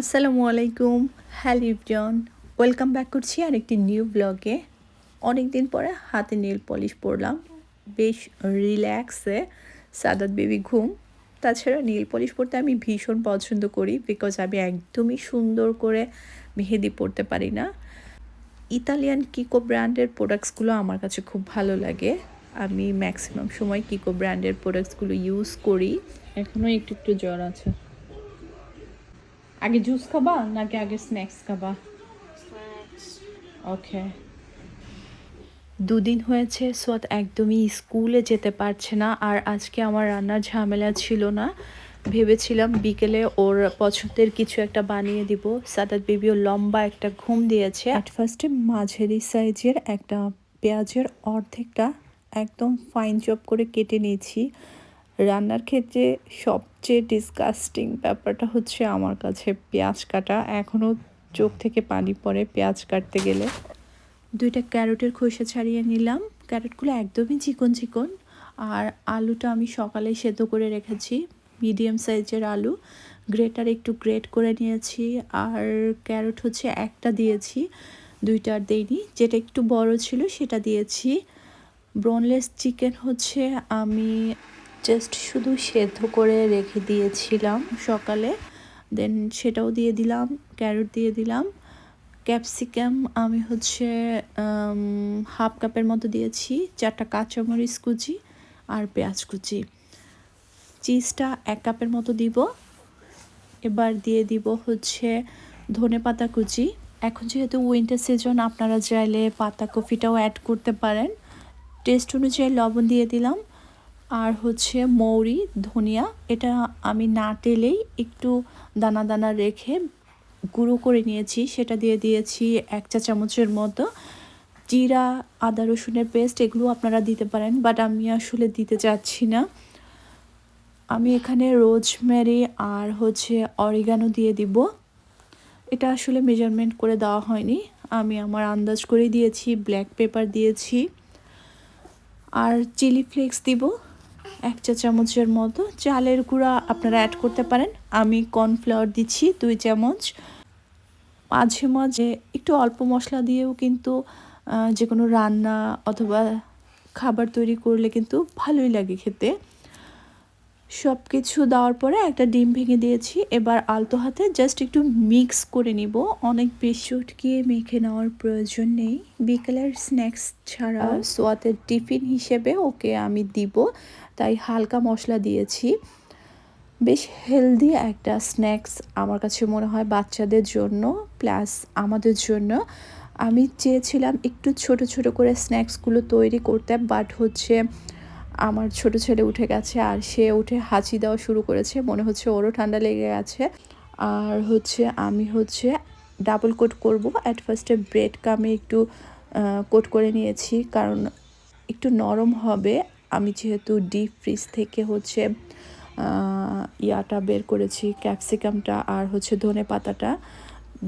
আসসালামু আলাইকুম। Hello ইভজন welcome back করছি আরেকটি নিউ ব্লগে। অনেক দিন পরে হাতে নীল পলিশ পরলাম। বেশ রিল্যাক্সে সাদাত বেবি ঘুম। তাছাড়া নীল পলিশ পরতে আমি ভীষণ পছন্দ করি বিকজ আমি একদমই সুন্দর করে মেহেদি পরতে পারি না। ইতালিয়ান কিকো ব্র্যান্ডের প্রোডাক্টসগুলো আমার কাছে খুব ভালো লাগে। আমি ম্যাক্সিমাম সময় কিকো ব্র্যান্ডের প্রোডাক্টসগুলো ইউজ করি। এখনও একটু একটু জ্বর আছে। আগে জুস খাবা নাকি আগে স্ন্যাক্স খাবা? ওকে দুদিন হয়েছে সোয়াত একদমই স্কুলে যেতে পারছে না আর আজকে আমার রান্নার ঝামেলা ছিল না। ভেবেছিলাম বিকেলে ওর পছন্দের কিছু একটা বানিয়ে দিব। সাদাত বেবিও লম্বা একটা ঘুম দিয়েছে। অ্যাট ফার্স্টে মাঝারি সাইজের একটা পেঁয়াজের অর্ধেকটা একদম ফাইন চপ করে কেটে নিয়েছি। রান্নার ক্ষেত্রে সবচেয়ে ডিসকাস্টিং ব্যাপারটা হচ্ছে আমার কাছে পেঁয়াজ কাটা। এখনও চোখ থেকে পানি পড়ে পেঁয়াজ কাটতে গেলে। দুইটা ক্যারোটের খোসা ছাড়িয়ে নিলাম। ক্যারোটগুলো একদমই চিকন চিকন। আর আলুটা আমি সকালে সেদ্ধ করে রেখেছি। মিডিয়াম সাইজের আলু। গ্রেটার একটু গ্রেট করে নিয়েছি। আর ক্যারোট হচ্ছে একটা দিয়েছি। দুইটা আর দেইনি। যেটা একটু বড় ছিল সেটা দিয়েছি। ব্রনলেস চিকেন হচ্ছে আমি জাস্ট শুধু সেদ্ধ করে রেখে দিয়েছিলাম সকালে। দেন সেটাও দিয়ে দিলাম, ক্যারট দিয়ে দিলাম, ক্যাপসিকাম আমি হচ্ছে হাফ কাপের মতো দিয়েছি, চারটা কাঁচামরিচ কুচি আর পেঁয়াজ কুচি। চিজটা এক কাপের মতো দিব। এবার দিয়ে দিব হচ্ছে ধনে পাতা কুচি। এখন যেহেতু উইন্টার সিজন আপনারা চাইলে পাতা কফিটাও অ্যাড করতে পারেন। টেস্ট অনুযায়ী লবণ দিয়ে দিলাম। আর হচ্ছে মৌরি, ধনিয়া, এটা আমি না টেলেই একটু দানা দানা রেখে গুঁড়ো করে নিয়েছি। সেটা দিয়ে দিয়েছি এক চা চামচের মতো। জিরা, আদা, রসুনের পেস্ট এগুলো আপনারা দিতে পারেন, বাট আমি আসলে দিতে চাচ্ছি না। আমি এখানে রোজমেরি আর হচ্ছে অরিগানো দিয়ে দিব। এটা আসলে মেজারমেন্ট করে দেওয়া হয়নি। আমি আমার আন্দাজ করে দিয়েছি ব্ল্যাক পেপার দিয়েছি। আর চিলি ফ্লেক্স দিব। এক চা চামচের মতো। চালের গুঁড়া আপনারা অ্যাড করতে পারেন। আমি কর্নফ্লাওয়ার দিচ্ছি দুই চামচ। মাঝে মাঝে একটু অল্প মশলা দিয়েও কিন্তু যে কোনো রান্না অথবা খাবার তৈরি করলে কিন্তু ভালোই লাগে খেতে। সব কিছু দেওয়ার পরে একটা ডিম ভেঙে দিয়েছি। এবার আলতো হাতে জাস্ট একটু মিক্স করে নিব। অনেক বেশি উঠকিয়ে মেখে নেওয়ার প্রয়োজন নেই। বিকেলের স্ন্যাক্স ছাড়া। সোয়াতের টিফিন হিসেবে ওকে আমি দিব। তাই হালকা মশলা দিয়েছি। বেশ হেলদি একটা স্ন্যাক্স আমার কাছে মনে হয় বাচ্চাদের জন্য প্লাস আমাদের জন্য। আমি চেয়েছিলাম একটু ছোট ছোট করে স্ন্যাক্সগুলো তৈরি করতে বাট হচ্ছে আমার ছোট ছেলে উঠে গেছে আর সে উঠে হাঁচি দেওয়া শুরু করেছে। মনে হচ্ছে ওরও ঠান্ডা লেগে গেছে। আর হচ্ছে আমি হচ্ছে ডাবল কোট করব। অ্যাট ফার্স্টে ব্রেড কামে একটু কোট করে নিয়েছি। কারণ একটু নরম হবে। আমি যেহেতু ডিপ ফ্রিজ থেকে হচ্ছে ইয়াটা বের করেছি ক্যাপসিকামটা আর হচ্ছে ধনে পাতাটা।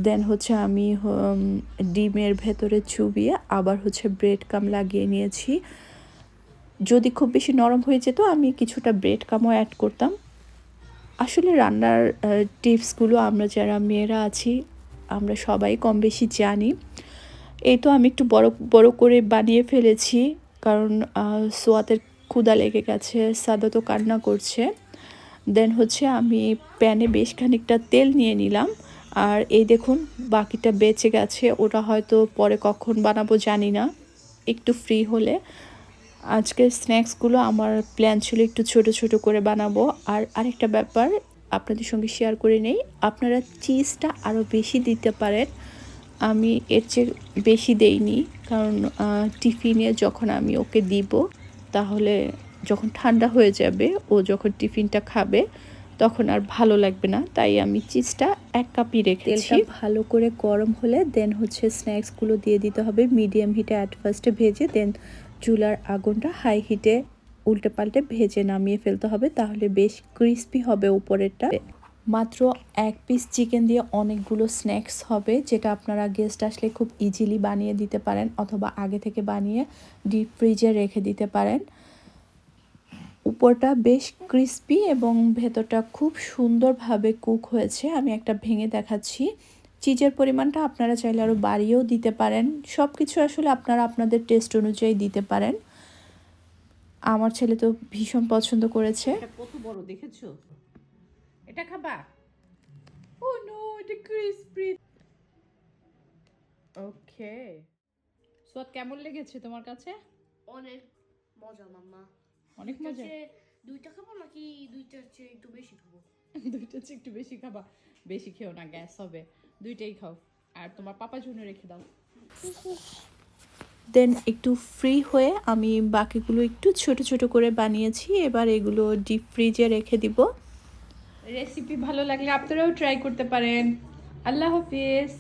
দেন হচ্ছে আমি ডিমের ভেতরে চুবিয়ে আবার হচ্ছে ব্রেড কাম লাগিয়ে নিয়েছি। যদি খুব বেশি নরম হয়ে যেত, আমি কিছুটা ব্রেড কামও অ্যাড করতাম। আসলে রান্নার টিপসগুলো আমরা যারা মেয়েরা আছি, আমরা সবাই কম বেশি জানি। এই তো আমি একটু বড় বড় করে বানিয়ে ফেলেছি, কারণ সোয়াতের ক্ষুদা লেগে গেছে, সাদা তো কান্না করছে। দেন হচ্ছে আমি প্যানে বেশ খানিকটা তেল নিয়ে নিলাম। আর এই দেখুন, বাকিটা বেঁচে গেছে, ওটা হয়তো পরে কখন বানাবো জানি না, একটু ফ্রি হলে। আজকের স্ন্যাক্সগুলো আমার প্ল্যান ছিল একটু ছোট ছোট করে বানাবো। আর আরেকটা ব্যাপার আপনাদের সঙ্গে শেয়ার করে নেই, আপনারা চিজটা আরও বেশি দিতে পারেন। আমি এর চেয়ে বেশি দেইনি, কারণ টিফিনে যখন আমি ওকে দিব, তাহলে যখন ঠান্ডা হয়ে যাবে, ও যখন টিফিনটা খাবে, তখন আর ভালো লাগবে না। তাই আমি চিজটা এক কাপই রেখেছি। ভালো করে গরম হলে দেন হচ্ছে স্ন্যাক্সগুলো দিয়ে দিতে হবে। মিডিয়াম হিটে অ্যাট ফার্স্টে ভেজে দেন চুলার আগুনটা হাই হিটে উল্টে পাল্টে ভেজে নামিয়ে ফেলতে হবে, তাহলে বেশ ক্রিস্পি হবে উপরেরটা। মাত্র এক পিস চিকেন দিয়ে অনেকগুলো স্ন্যাক্স হবে, যেটা আপনারা গেস্ট আসলে খুব ইজিলি বানিয়ে দিতে পারেন অথবা আগে থেকে বানিয়ে ডিপ ফ্রিজে রেখে দিতে পারেন। উপরটা বেশ ক্রিস্পি এবং ভেতরটা খুব সুন্দরভাবে কুক হয়েছে। আমি একটা ভেঙে দেখাচ্ছি। চিজের পরিমাণটা আপনারা চাইলে আরও বাড়িয়েও দিতে পারেন। সব কিছু আসলে আপনারা আপনাদের টেস্ট অনুযায়ী দিতে পারেন। আমার ছেলে তো ভীষণ পছন্দ করেছে। কত বড় দেখেছ? এটা খাবা? ও নো এটা ক্রিসপি ওকে সোয়াদ কেমন লেগেছে তোমার কাছে? অনেক মজা মাম্মা। অনেক মজা? দুইটা খাব নাকি দুইটার চেয়ে একটু বেশি খাব? দুইটা চেয়ে একটু বেশি খাবা। বেশি খেও না গ্যাস হবে। দুইটাই খাও। আর তোমার পাপার জন্য রেখে দাও। দেন একটু ফ্রি হয়ে আমি বাকিগুলো একটু ছোট ছোট করে বানিয়েছি। এবার এগুলো ডিপ ফ্রিজে রেখে দিব। রেসিপি ভালো লাগলে আপনারাও ট্রাই করতে পারেন। আল্লাহ হাফিজ।